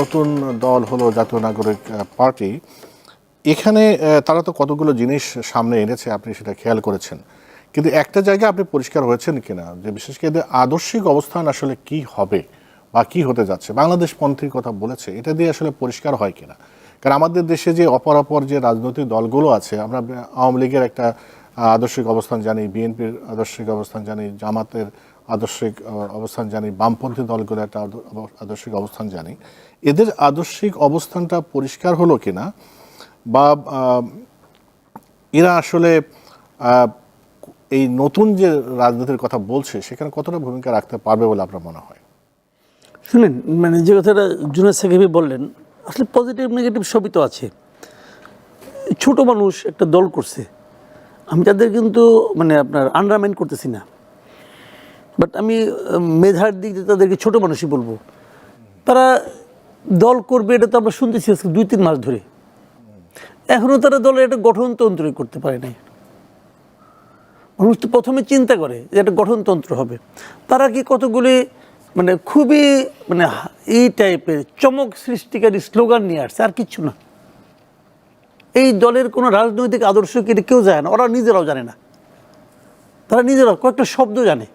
নতুন দল হলো জাতীয় নাগরিক পার্টি। এখানে তারা তো কতগুলো জিনিস সামনে এনেছে আপনি সেটা খেয়াল করেছেন। কিন্তু একটা জায়গায় আপনি পরিষ্কার হয়েছেন কিনা? যে বিশেষ করে আদর্শিক অবস্থান আসলে কি হবে বা কি হতে যাচ্ছে? বাংলাদেশ পন্থীর কথা বলেছে, এটা দিয়ে আসলে পরিষ্কার হয় কিনা? কারণ আমাদের দেশে যে অপরাপর যে রাজনৈতিক দলগুলো আছে, আমরা, আওয়ামী লীগের একটা আদর্শিক অবস্থান জানি, বিএনপির আদর্শিক অবস্থান জানি, জামাতের আদর্শিক অবস্থান জানি, বামপন্থী দলগুলো একটা আদর্শিক অবস্থান জানি। এদের আদর্শিক অবস্থানটা পরিষ্কার হলো কিনা বা এরা আসলে এই নতুন যে রাজনীতির কথা বলছে, সেখানে কতটা ভূমিকা রাখতে পারবে বলে আপনার মনে হয়? শুনেন মানে যে কথাটা জুনাদ সাকিবি বললেন, আসলে পজিটিভ নেগেটিভ সবই তো আছে। ছোট মানুষ একটা দল করছে। আমি তাদের কিন্তু মানে আপনার আন্ডারমাইন করতেছি না। বাট আমি মেধার দিক দিয়ে তাদেরকে ছোটো মানুষই বলব। তারা দল করবে, এটা তো আমরা শুনতেছি আজকে দুই, তিন মাস ধরে। এখনও তারা দলের একটা গঠনতন্ত্রই করতে পারে নাই। মানুষ তো প্রথমে চিন্তা করে যে একটা গঠনতন্ত্র হবে। তারা কি কতগুলি মানে খুবই মানে এই টাইপের চমক সৃষ্টিকারী স্লোগান নিয়ে আসছে, আর কিচ্ছু না। এই দলের কোনো রাজনৈতিক আদর্শ কি কেউ জানে না, ওরা নিজেরাও জানে না। তারা নিজেরাও কয়েকটা শব্দ জানে।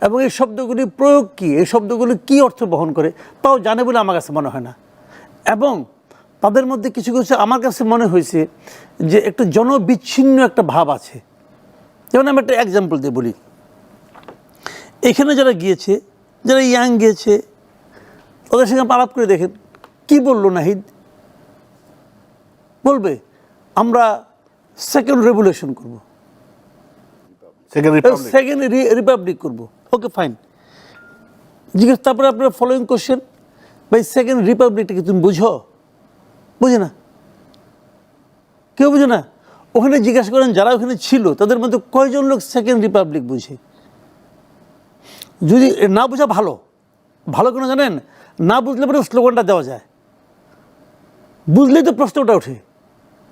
এবং এই শব্দগুলি প্রয়োগ কী? এই শব্দগুলি কী অর্থ বহন করে? তাও জানে বলে আমার কাছে মনে হয় না। এবং তাদের মধ্যে কিছু কিছু আমার কাছে মনে হয়েছে যে একটা জনবিচ্ছিন্ন একটা ভাব আছে। যেমন আমি একটা এক্সাম্পল দিয়ে বলি। এখানে যারা গিয়েছে যারা ইয়াং গিয়েছে ওদের সঙ্গে আলাপ করে দেখেন কি বলল নাহিদ? বলবে আমরা সেকেন্ড রেভুলেশন করব। সেকেন্ড রিপাবলিক করব। ওকে ফাইন জিজ্ঞেস, তারপরে আপনার ফলোয়িং কোশ্চেন ভাই সেকেন্ড রিপাবলিকটা কি তুমি বুঝো? বুঝে না। কেউ বুঝে না? ওখানে জিজ্ঞাসা করেন, যারা ওখানে ছিল, তাদের মধ্যে কয়জন লোক সেকেন্ড রিপাবলিক বুঝে? যদি না বোঝা ভালো ভালো কেন জানেন? না বুঝলে পরে স্লোগানটা দেওয়া যায়। বুঝলেই তো প্রশ্নটা ওঠে।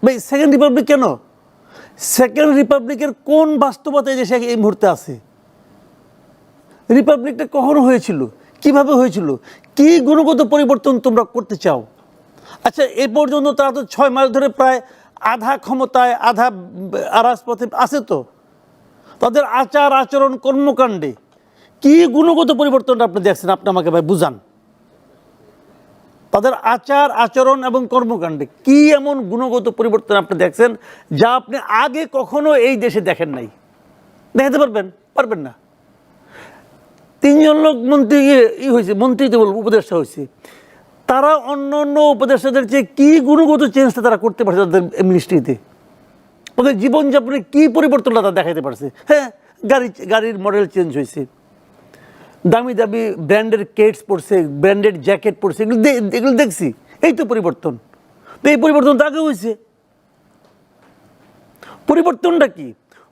ভাই সেকেন্ড রিপাবলিক কেন? সেকেন্ড রিপাবলিকের কোন বাস্তবতা এই দেশে এই মুহূর্তে আছে? রিপাবলিকটা কখন হয়েছিল? কীভাবে হয়েছিল? কি গুণগত পরিবর্তন তোমরা করতে চাও? আচ্ছা এ পর্যন্ত তারা তো ছয় মাস ধরে প্রায় আধা ক্ষমতায়, আধা আরাজপথে আছে তো। তাদের আচার, আচরণ, কর্মকাণ্ডে কি গুণগত পরিবর্তনটা আপনি দেখছেন? আপনি আমাকে ভাই বুঝান। তাদের আচার, আচরণ এবং কর্মকাণ্ডে কি এমন গুণগত পরিবর্তন আপনি দেখছেন যা আপনি আগে কখনো এই দেশে দেখেন নাই? দেখাতে পারবেন? পারবেন না? তিনজন লোক মন্ত্রী ই হয়েছে মন্ত্রী তো বলব, উপদেষ্টা হয়েছে। তারা অন্য অন্য উপদেষ্টাদের চেয়ে কী গুণগত চেঞ্জটা তারা করতে পারছে তাদের মিনিস্ট্রিতে ওদের জীবনযাপনে কী পরিবর্তনটা তারা দেখাতে পারছে? হ্যাঁ গাড়ি, গাড়ির মডেল চেঞ্জ হয়েছে। দামি দামি ব্র্যান্ডের কেটস পরছে ব্র্যান্ডেড জ্যাকেট পরছে, এগুলো এগুলো দেখছি। এই তো পরিবর্তন। তো এই পরিবর্তন তো আগে হয়েছে। পরিবর্তনটা কি?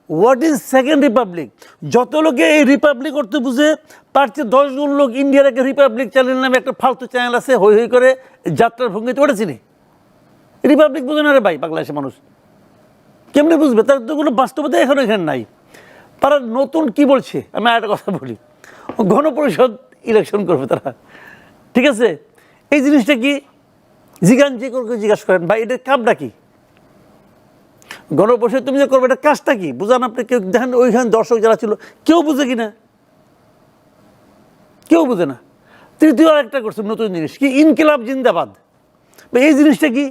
হোয়াট ইজ সেকেন্ড রিপাবলিক যত লোকে এই রিপাবলিক করতে বুঝে, তার চেয়ে দশজন লোক ইন্ডিয়ার একটা রিপাবলিক চ্যানেল নামে একটা ফালতু চ্যানেল আছে, হই হই করে যাত্রার ভঙ্গিতে ওটা রিপাবলিক বুঝে না রে ভাই বাংলাদেশের মানুষ। কেমনি বুঝবে? তার তো কোনো বাস্তবতা এখন এখানে নাই। তারা নতুন কি বলছে? আমি একটা কথা বলি। গণপরিষদ ইলেকশন করবে তারা। ঠিক আছে? এই জিনিসটা কি? জিজ্ঞান যে করে জিজ্ঞাসা করেন, ভাই, এটার কামটা কি? গণপরিষদ তুমি যে করবে, এটা কাজটা কি? বুঝান আপনি, কেউ দেখেন ওইখানে দর্শক যারা ছিল, কেউ বুঝে কি না? কেউ বুঝে না। তৃতীয় আরেকটা করছে নতুন জিনিস, কি ইনকিলাব জিন্দাবাদ। এই জিনিসটা কি?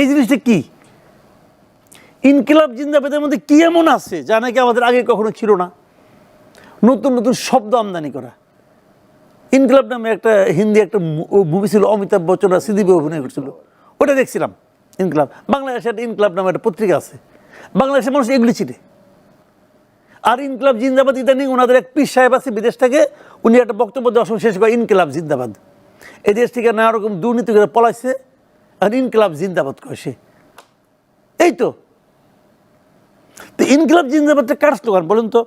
এই জিনিসটা কি? ইনকিলাব জিন্দাবাদের মধ্যে কি এমন আছে, যা নাকি আমাদের আগে কখনো ছিল না? নতুন নতুন শব্দ আমদানি করা। ইনকিলাব নামে একটা হিন্দি একটা মুভি ছিল, অমিতাভ বচ্চন আর সিদ্দিপে অভিনয় করছিল। ওটা দেখছিলাম। ইনকিলাব। বাংলাদেশে একটা ইনকিলাব নামে একটা পত্রিকা আছে। বাংলাদেশের মানুষ এগুলি চিনে। আর ইনকিলাব জিন্দাবাদ ইদানিং ওনাদের এক পীর সাহেব আছে বিদেশ থেকে, উনি একটা বক্তব্য সময় শেষ করে ইনকিলাব জিন্দাবাদ। এই দেশ থেকে নানা রকম দুর্নীতি করে পলাইছে আর ইনকলাব জিন্দাবাদ করে সে। এই তো। তো ইনকিলাব জিন্দাবাদটা কার স্লোগান বলুন তো?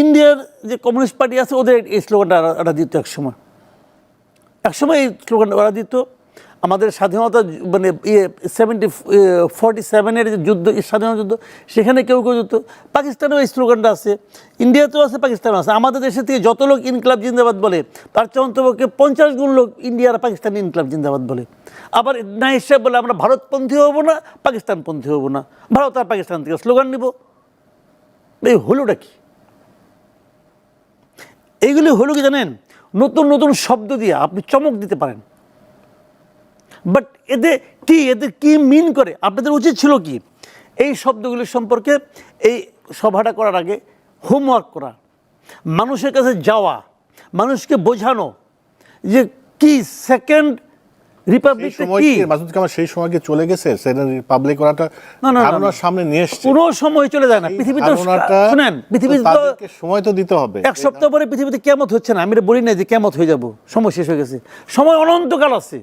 ইন্ডিয়ার যে কমিউনিস্ট পার্টি আছে, ওদের এই স্লোগানটা ওরা দিত এক সময় এক সময় এই স্লোগানটা ওরা দিত। আমাদের স্বাধীনতা মানে ইয়ে সেভেন্টি ফর্টি সেভেনের যে যুদ্ধ স্বাধীনতা যুদ্ধ, সেখানে কেউ কেউ যুদ্ধ, পাকিস্তানেও এই স্লোগানটা আছে, ইন্ডিয়াতেও আছে, পাকিস্তানেও আছে। আমাদের দেশে থেকে যত লোক ইনকলাব জিন্দাবাদ বলে, তার চেয়ে অন্তপক্ষে পঞ্চাশ গুণ লোক ইন্ডিয়ার আর পাকিস্তানি ইনকলাব জিন্দাবাদ বলে। আবার না হিসাব বলে আমরা ভারতপন্থী হব না, পাকিস্তানপন্থী হব না। ভারত আর পাকিস্তান থেকে স্লোগান নিব। এই হলোটা কি? এইগুলি হলো কি জানেন? নতুন নতুন শব্দ দিয়ে আপনি চমক দিতে পারেন। বাট এদের কি এদের কি মিন করে? আপনাদের উচিত ছিল কি? এই শব্দগুলি সম্পর্কে এই সভাটা করার আগে হোমওয়ার্ক করা মানুষের কাছে যাওয়া মানুষকে বোঝানো যে কি সেকেন্ড রিপাবলিকটা কি? কি? মাসুদ কামাল সেই সময় কি চলে গেছে? সেকেন্ড রিপাবলিক করাটা না, না, না, ধারণার সামনে নিয়ে এসছে। কোনো সময় চলে যায় না। শুনেন পৃথিবীতে তো সময় তো দিতে হবে। এক সপ্তাহ পরে পৃথিবীতে কেমত হচ্ছে না। আমি বলি না যে কেমত হয়ে যাব। সময় শেষ হয়ে গেছে। সময় অনন্তকাল আছে।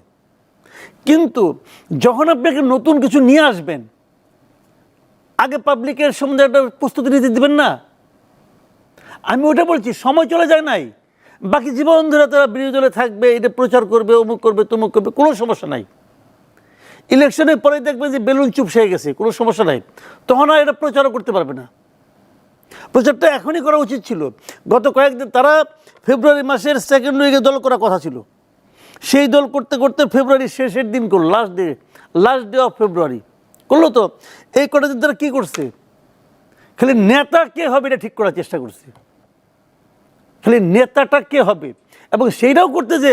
কিন্তু যখন আপনি একটা নতুন কিছু নিয়ে আসবেন, আগে পাবলিকের সম্বন্ধে একটা প্রস্তুতি নিতে দিবেন না? আমি ওটা বলছি, সময় চলে যায় নাই। বাকি জীবন ধরে তারা বিরোধী দলে থাকবে, এটা প্রচার করবে, অমুক করবে, তমুক করবে, কোনো সমস্যা নাই। ইলেকশনের পরে দেখবে যে বেলুন চুপ হয়ে গেছে, কোনো সমস্যা নাই। তখন আর এটা প্রচারও করতে পারবে না। প্রচারটা এখনই করা উচিত ছিল। গত কয়েকদিন তারা ফেব্রুয়ারি মাসের সেকেন্ড উইকে দল করার কথা ছিল। সেই দল করতে করতে ফেব্রুয়ারি শেষের দিন করল last day last day of February করল তো? এই কটা দিন তারা কী করছে? খালি নেতা কে হবে এটা ঠিক করার চেষ্টা করছে। খালি নেতাটা কে হবে? এবং সেইটাও করতে যে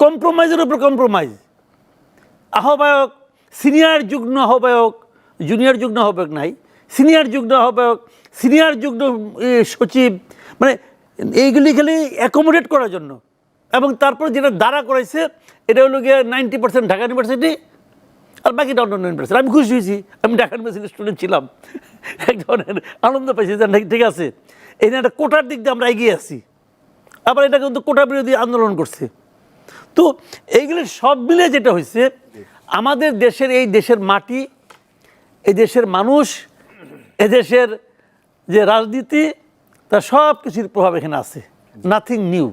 কম্প্রোমাইজের উপর কম্প্রোমাইজ আহ্বায়ক সিনিয়র যুগ্ম আহ্বায়ক জুনিয়র যুগ্ম আহ্বায়ক নাই সিনিয়র যুগ্ম আহ্বায়ক সিনিয়র যুগ্ম সচিব মানে এইগুলি খালি অ্যাকোমোডেট করার জন্য। এবং তারপর যেটা দ্বারা করাইছে, এটা হলো গিয়ে নাইনটি পার্সেন্ট ঢাকা ইউনিভার্সিটি আর বাকিটা অন্য ইউনিভার্সিটি আমি খুশি হয়েছি, আমি ঢাকা ইউনিভার্সিটির স্টুডেন্ট ছিলাম। এক ধরনের আনন্দ পাইছি যে, ঠিক আছে, এই একটা কোটার দিক দিয়ে আমরা এগিয়ে আছি, আবার এটা কিন্তু কোটা বিরোধী আন্দোলন করছে। তো এইগুলি সব মিলে যেটা হয়েছে, আমাদের দেশের এই দেশের মাটি, এই দেশের মানুষ এদেশের যে রাজনীতি, তার সব কিছুর প্রভাব এখানে আছে। Nothing new